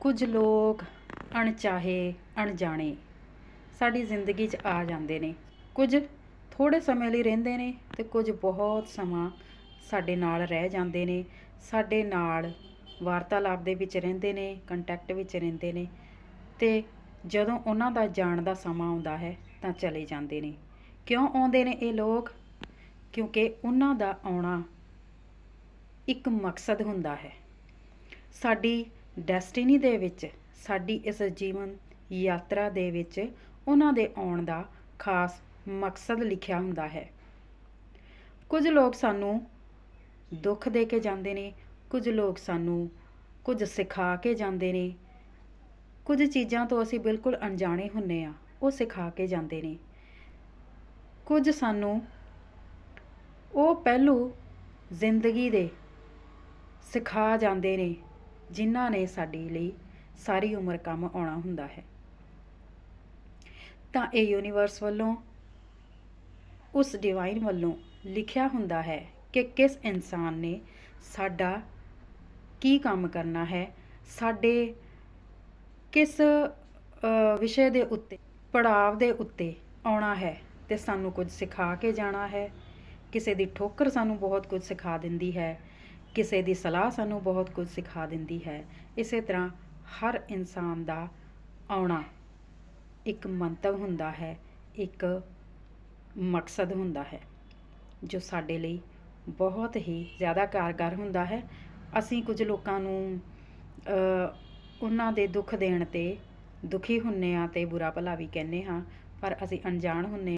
ਕੁਝ ਲੋਕ ਅਣਚਾਹੇ, ਅਣਜਾਣੇ ਸਾਡੀ ਜ਼ਿੰਦਗੀ 'ਚ ਆ ਜਾਂਦੇ ਨੇ। ਕੁਝ ਥੋੜੇ ਸਮੇਂ ਲਈ ਰਹਿੰਦੇ ਨੇ ਤੇ ਕੁਝ ਬਹੁਤ ਸਮਾਂ ਸਾਡੇ ਨਾਲ ਰਹਿ ਜਾਂਦੇ ਨੇ। ਸਾਡੇ ਨਾਲ ਵਾਰਤਾਲਾਪ ਦੇ ਵਿੱਚ ਰਹਿੰਦੇ ਨੇ ਕੰਟੈਕਟ ਵਿੱਚ ਰਹਿੰਦੇ ਨੇ ਤੇ ਜਦੋਂ ਉਹਨਾਂ ਦਾ ਜਾਣ ਦਾ ਸਮਾਂ ਆਉਂਦਾ ਹੈ ਤਾਂ ਚਲੇ ਜਾਂਦੇ ਨੇ। ਕਿਉਂ ਆਉਂਦੇ ਨੇ ਇਹ ਲੋਕ? ਕਿਉਂਕਿ ਉਹਨਾਂ ਦਾ ਆਉਣਾ ਇੱਕ ਮਕਸਦ ਹੁੰਦਾ ਹੈ। ਸਾਡੀ ਡੈਸਟੀਨੀ ਦੇ ਵਿੱਚ ਸਾਡੀ ਇਸ ਜੀਵਨ ਯਾਤਰਾ ਦੇ ਵਿੱਚ ਉਹਨਾਂ ਦੇ ਆਉਣ ਦਾ ਖਾਸ ਮਕਸਦ ਲਿਖਿਆ ਹੁੰਦਾ ਹੈ। ਕੁਝ ਲੋਕ ਸਾਨੂੰ ਦੁੱਖ ਦੇ ਕੇ ਜਾਂਦੇ ਨੇ, ਕੁਝ ਲੋਕ ਸਾਨੂੰ ਕੁਝ ਸਿਖਾ ਕੇ ਜਾਂਦੇ ਨੇ। ਕੁਝ ਚੀਜ਼ਾਂ ਤੋਂ ਅਸੀਂ ਬਿਲਕੁਲ ਅਣਜਾਣੇ ਹੁੰਨੇ ਆ, ਉਹ ਸਿਖਾ ਕੇ ਜਾਂਦੇ ਨੇ। ਕੁਝ ਸਾਨੂੰ ਉਹ ਪਹਿਲੂ ਜ਼ਿੰਦਗੀ ਦੇ ਸਿਖਾ ਜਾਂਦੇ ਨੇ ਜਿਨ੍ਹਾਂ ਨੇ ਸਾਡੀ ਲਈ ਸਾਰੀ ਉਮਰ ਕੰਮ ਆਉਣਾ ਹੁੰਦਾ ਹੈ। ਤਾਂ ਇਹ ਯੂਨੀਵਰਸ ਵੱਲੋਂ, ਉਸ ਡਿਵਾਈਨ ਵੱਲੋਂ ਲਿਖਿਆ ਹੁੰਦਾ ਹੈ ਕਿ ਕਿਸ ਇਨਸਾਨ ਨੇ ਸਾਡਾ ਕੀ ਕੰਮ ਕਰਨਾ ਹੈ, ਸਾਡੇ ਕਿਸ ਵਿਸ਼ੇ ਦੇ ਉੱਤੇ, ਪੜਾਵ ਦੇ ਉੱਤੇ ਆਉਣਾ ਹੈ ਤੇ ਸਾਨੂੰ ਕੁਝ ਸਿਖਾ ਕੇ ਜਾਣਾ ਹੈ। ਕਿਸੇ ਦੀ ਠੋਕਰ ਸਾਨੂੰ ਬਹੁਤ ਕੁਝ ਸਿਖਾ ਦਿੰਦੀ ਹੈ। ਕਿਸੇ ਦੀ ਸਲਾਹ ਸਾਨੂੰ ਬਹੁਤ ਕੁਝ ਸਿਖਾ ਦਿੰਦੀ ਹੈ। ਇਸੇ ਤਰ੍ਹਾਂ ਹਰ ਇਨਸਾਨ ਦਾ ਆਉਣਾ ਇੱਕ ਮੰਤਵ ਹੁੰਦਾ ਹੈ, ਇੱਕ ਮਕਸਦ ਹੁੰਦਾ ਹੈ, ਜੋ ਸਾਡੇ ਲਈ ਬਹੁਤ ਹੀ ਜ਼ਿਆਦਾ ਕਾਰਗਰ ਹੁੰਦਾ ਹੈ। ਅਸੀਂ ਕੁਝ ਲੋਕਾਂ ਨੂੰ ਉਹਨਾਂ ਦੇ ਦੁੱਖ ਦੇਣ ਤੇ ਦੁਖੀ ਹੁੰਨੇ ਆ ਤੇ ਬੁਰਾ ਭਲਾ ਵੀ ਕਹਿੰਦੇ ਹਾਂ, ਪਰ ਅਸੀਂ ਅਣਜਾਣ ਹੁੰਨੇ